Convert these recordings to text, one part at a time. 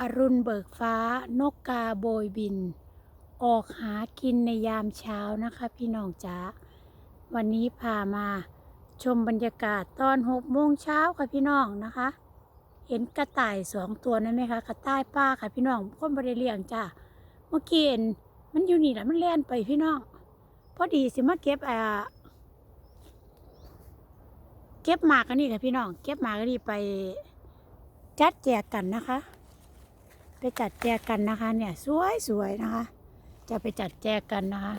อรุณเบิกฟ้านกกาโบยบิน ออกหากินในยามเช้านะคะ พี่น้องจ๋าวันนี้พามาชมบรรยากาศตอนหกโมงเช้าค่ะพี่น้องนะคะ เห็นกระต่ายสองตัวนั่นไหมคะกระต่ายป้าค่ะพี่น้องคนบริเลียงจ้าเมื่อกี้เห็นมันอยู่นี่แหละมันแล่นไปพี่น้องพอดีสิมาเก็บอ่าเก็บหมากกันนี่ค่ะพี่น้อง เก็บหมากกันนี่ไปจัดแจกกันนะคะ จัดแจกกันนะคะ เนี่ยสวยสวยๆนะคะ จะไปจัดแจกกันนะคะ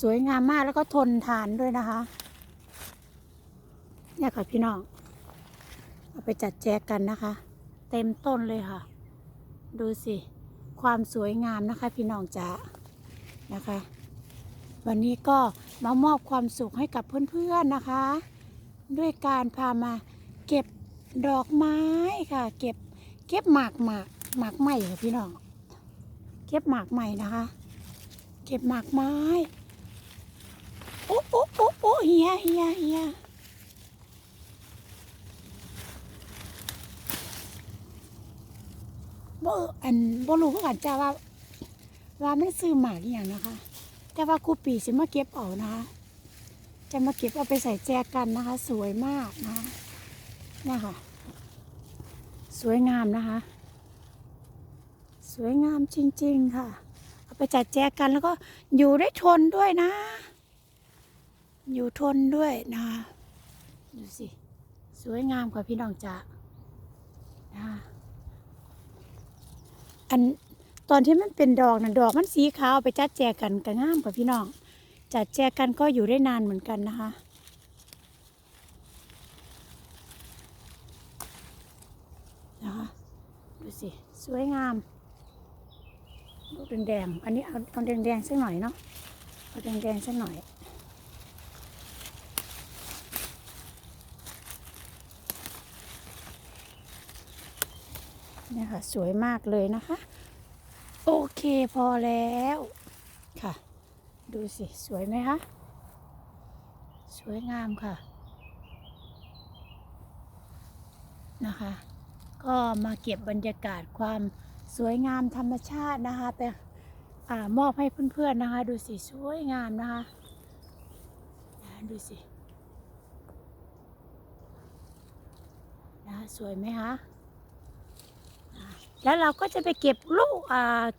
สวยงามมากแล้วก็ทนทานด้วยนะคะ เนี่ยค่ะพี่น้องเอาไปจัดแจกกันนะคะ เต็มต้นเลยค่ะ ดูสิ ความสวยงามนะคะ พี่น้องจ๋านะคะ วันนี้ก็มามอบความสุขให้กับเพื่อนๆนะคะ ด้วยการพามาเก็บดอกไม้ค่ะ เก็บเก็บหมากหมาก หมากไหมค่ะพี่น้อง เก็บหมากไหม่นะคะ เก็บหมากไม้ โอ้โอ้โอ้โอ้เฮียเฮียเฮียบ่อันบ่รู้คือกันจ้าว่า ว่ามันซื้อหมากอหย่างนะคะ แต่ว่าครูปีสิมาเก็บเอานะคะ จะมาเก็บเอาไปใส่แจกันนะคะ สวยมากนะคะเนี่ยค่ะ สวยงามนะคะ สวยงามจริง ๆ ค่ะ เอาไปจัดแจกันแล้วก็อยู่ได้ทนด้วยนะ อยู่ทนด้วยนะดูสิ สวยงามค่ะพี่น้องจ๋านะคะอันตอนที่มันเป็นดอกนะดอกมันสีขาวไปจัดแจกันก็งามกว่าพี่น้อง จัดแจกันก็อยู่ได้นานเหมือนกันนะคะนะคะดูสิ สวยงาม ลูกแดงๆอันนี้เอาเอาแดงๆสักหน่อยเนาะเอาแดงๆสักหน่อยเนี่ยค่ะสวยมากเลยนะคะ โอเคพอแล้วค่ะ ดูสิ สวยไหมคะ สวยงามค่ะ นะคะ ก็มาเก็บบรรยากาศความ สวยงามธรรมชาตินะคะไปมอบให้เพื่อนๆนะคะ ดูสิสวยงามนะคะดูสินะสวยไหมคะแล้วเราก็จะไปเก็บลูก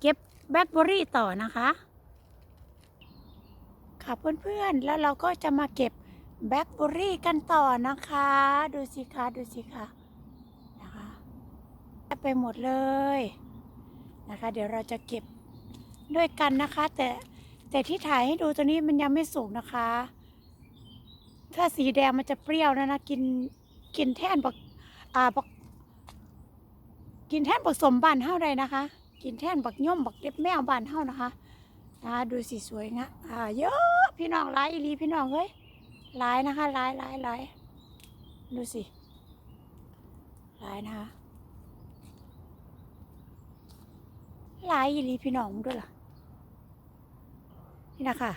เก็บแบล็คเบอรี่ต่อนะคะค่ะเพื่อนๆ แล้วเราก็จะมาเก็บแบล็คเบอร์รี่กันต่อนะคะ ดูสิคะดูสิคะนะคะไปหมดเลย นะคะ เดี๋ยวเราจะเก็บด้วยกันนะคะ แต่แต่ที่ถ่ายให้ดูตัวนี้มันยังไม่สุกนะคะ ถ้าสีแดงมันจะเปรี้ยวนะนะกินกินแท่นบักอ่าบักกินแท่นบักสมบานเฮาได้นะคะ กินแท่นบักย่อมบักเล็บแมวบานเฮานะคะนะคะดูสิสวยงะอ่าเยอะพี่น้องหลายอีลีพี่น้องเฮ้ยหลายนะคะหลายหลายหลายดูสิหลายนะคะ หลายอีหลีพี่น้องด้วยล่ะ นี่นะคะ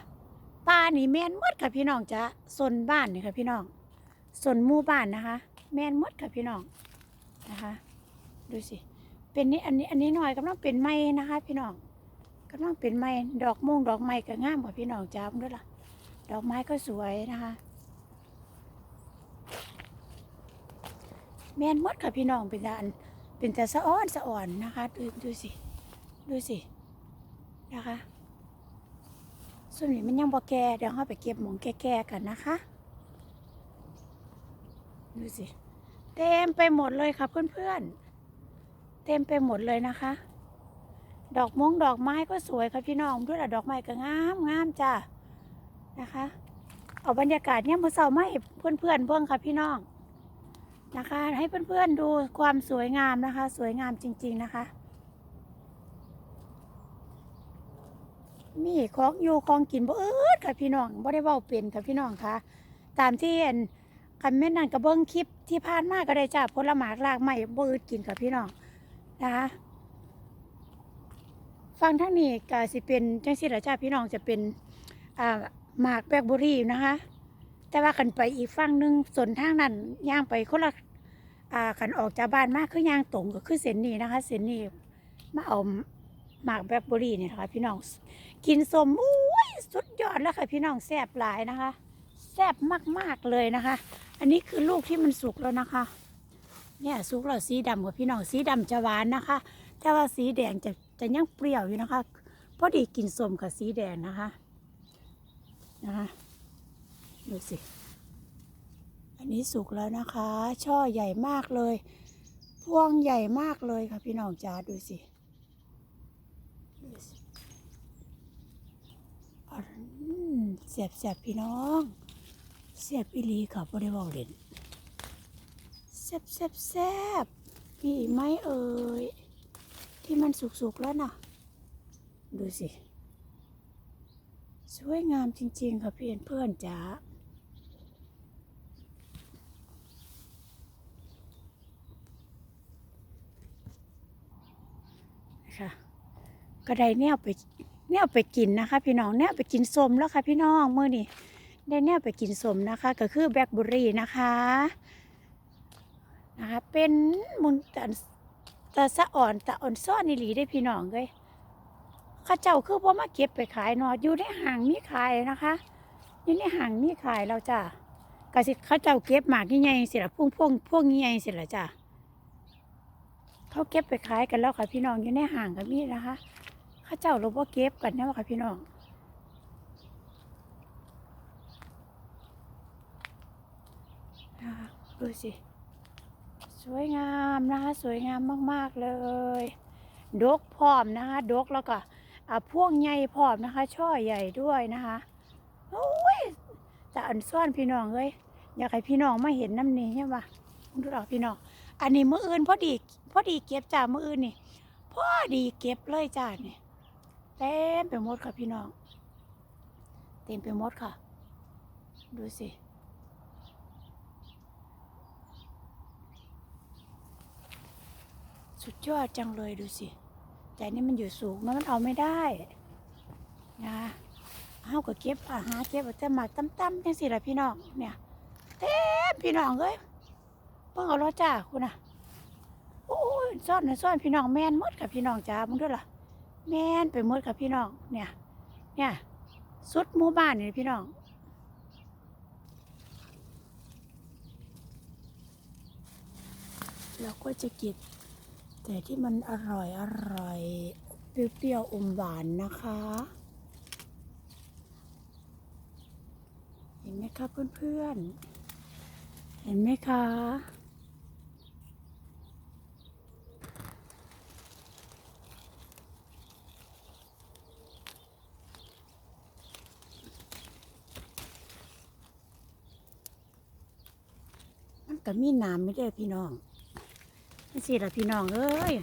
ป้านี่แมนมดค่ะพี่น้องจ้ะสนบ้านนี่ค่ะพี่น้องสนหมู่บ้านนะคะ แมนมดค่ะพี่น้องนะคะ ดูสิ เป็นนี่อันนี้อันนี้หน่อยกำลังเป็นไม้นะคะ พี่น้องกำลังเป็นไม้ดอกม่วงดอกไม้ก็งามกว่าพี่น้องจ้าด้วยล่ะ ดอกไม้ก็สวยนะคะ แมนมดค่ะพี่น้องเป็นตาอันเป็นแต่สะอ้อนสะอ่อนนะคะ ดูดูสิ ดูสิ นะคะ ส่วนนี้มันยังบ่แก่เดี๋ยวเราไปเก็บหมองแก่ๆกันนะคะ ดูสิ เต็มไปหมดเลยค่ะเพื่อนๆ เต็มไปหมดเลยนะคะ ดอกมงดอกไม้ก็สวยค่ะพี่น้องด้วยละดอกไม้ก็งามงามจ้านะคะ เอาบรรยากาศเนี่ยมาเสาร์มาให้เพื่อนๆเบิ่งค่ะพี่น้องนะคะ ให้เพื่อนๆดูความสวยงามนะคะ สวยงามจริง ๆนะคะ มีของอยู่ของกินบ่เอิดค่ะพี่น้องบ่ได้เว้าเป็นค่ะพี่น้องค่ะตามที่เห็นคันแม่นนั่นก็เบิ้องคลิปที่ผ่านมาก็ได้จ้าผลหมากลากไม้บ่อึดกินกับพี่น้องนะคะฟังทั้งนี้ก็สิเป็นจังซี่ล่ะจ้าพี่น้องจะเป็นอ่าหมากแบล็คเบอร์รี่นะคะ แต่ว่ากันไปอีกฝั่งหนึ่งส่วนทางนั้นย่างไปคนละอ่าขันออกจากบ้านมากคือย่างตรงก็คือเส้นนี้นะคะเส้นนี้มาเอาหมากแบล็คเบอร์รี่นี่นะคะพี่น้อง กินสมอุ้ยสุดยอดแล้วค่ะพี่น้องแซ่บหลายนะคะ แซ่บมากๆเลยนะคะ อันนี้คือลูกที่มันสุกแล้วนะคะ เนี่ยสุกแล้วสีดำกับพี่น้องสีดำจะหวานนะคะ แต่ว่าสีแดงจะจะยังเปรี้ยวอยู่นะคะพอดีกินสมกับสีแดงนะคะนะคะดูสิ อันนี้สุกแล้วนะคะ ช่อใหญ่มากเลย พวงใหญ่มากเลยค่ะพี่น้องจ๋าดูสิดูสิอืม เสียบเสียบพี่น้อง เสียบอีลีค่ะบ่ได้บอกเล่นแซ่บแซ่บแซ่บมีไหมเอ่ยที่มันสุกๆแล้วนะดูสิ สวยงามจริง ๆ ค่ะพี่เพื่อนๆจ๋าค่ะก็ได้แนวไป แนวไปกินนะคะ พี่น้องแนวไปกินสมแล้วค่ะพี่น้องเมื่อนี้ได้แนวไปกินสมนะคะ ก็คือแบล็คเบอร์รี่นะคะนะคะเป็นมุนตะตะสะอ่อนตะอ่อนซ่อนนิหลีได้พี่น้องเลยข้าเจ้าคือว่ามาเก็บไปขายนอะอยู่ในห่างมีขายนะคะอยู่ในห่างมีขายเราจ้ะกสิข้าเจ้าเก็บหมากใหญ่ๆสิละพวงพวงพวงใหญ่ๆสิละจ้ะเขาเก็บไปขายกันแล้วค่ะพี่น้องอยู่ในห่างกันนี่นะคะ ข้าเจ้าเราบ่เก็บกันนะค่ะพี่น้องนะคะดูสิ สวยงามนะคะ สวยงามมาก ๆ เลย ดกพร้อมนะคะดกแล้วก็อ่าพวงใหญ่พร้อมนะคะ ช่อใหญ่ด้วยนะคะโอ้ยแต่อันซ่อนพี่น้องเอ้ยอยากให้พี่น้องมาเห็นน้ำนี้ใช่ปะดูดอกพี่น้อง อันนี้มืออื่นพอดี พอดีเก็บจ้ามืออื่นนี่ พอดีเก็บเลยจ้าเนี่ย เต็มไปหมดค่ะพี่น้อง เต็มไปหมดค่ะ ดูสิ สุดยอดจังเลยดูสิแต่นี่มันอยู่สูงนะมันเอาไม่ได้นะเฮาก็เก็บอาหารเก็บเอาแต่หมากตั้มๆจังสิล่ะพี่น้องเนี่ยเต็มพี่น้องเอ้ยเพิ่งเอาล้วจ้าคุณน่ะโอ้ยซ่อนนะซ่อนพี่น้องแม่นมดกับพี่น้องจ้ามึงด้วยล่ะ แม่นไปหมดกับพี่น้อง เนี่ย เนี่ย สุดหมู่บ้านนี่พี่น้อง เราก็จะกินแต่ที่มันอร่อยอร่อยเปรี้ยวๆอมหวานนะคะ เห็นไหมคะเพื่อนๆ เห็นไหมคะ ก็มีน้ำไม่ได้พี่น้องนี่สิละพี่น้องเอ้ย